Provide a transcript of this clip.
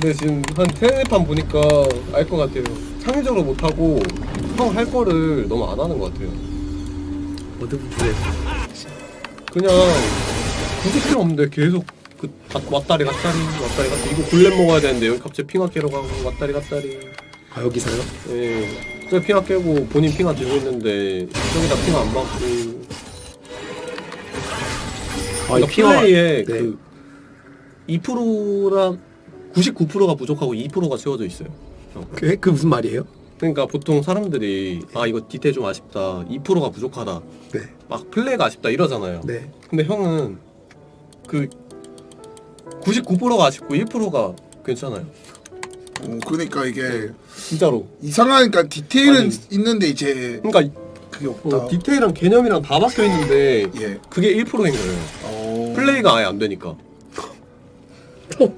근데 지금 한 세네 판 보니까 알 것 같아요. 창의적으로 못하고 형 할 거를 너무 안 하는 것 같아요. 어느 부분에 그냥 굳이 필요 없는데 계속 그 가- 왔다리 갔다리 왔다리 갔다리 이거 골렘 먹어야 되는데 여기 갑자기 핑화 깨러 가고 왔다리 갔다리 아 여기서요? 예. 저 핑화 깨고 본인 핑화 들고 있는데 저기다 핑화 안 받고 아, 이 그러니까 피와 플레이에 네. 그 2%랑 99%가 부족하고 2%가 채워져 있어요. 형. 그, 그 무슨 말이에요? 그러니까 보통 사람들이 아 이거 디테일 좀 아쉽다 2%가 부족하다 네. 막 플레이가 아쉽다 이러잖아요. 네. 근데 형은 그 99%가 아쉽고 1%가 괜찮아요. 어, 그러니까 이게 진짜로. 이상하니까 디테일은 아니. 있는데 이제 그러니까 그게 없다. 어, 디테일한 개념이랑 다 박혀 있는데 예. 그게 1%인 거예요. 어. 플레이가 아예 안 되니까.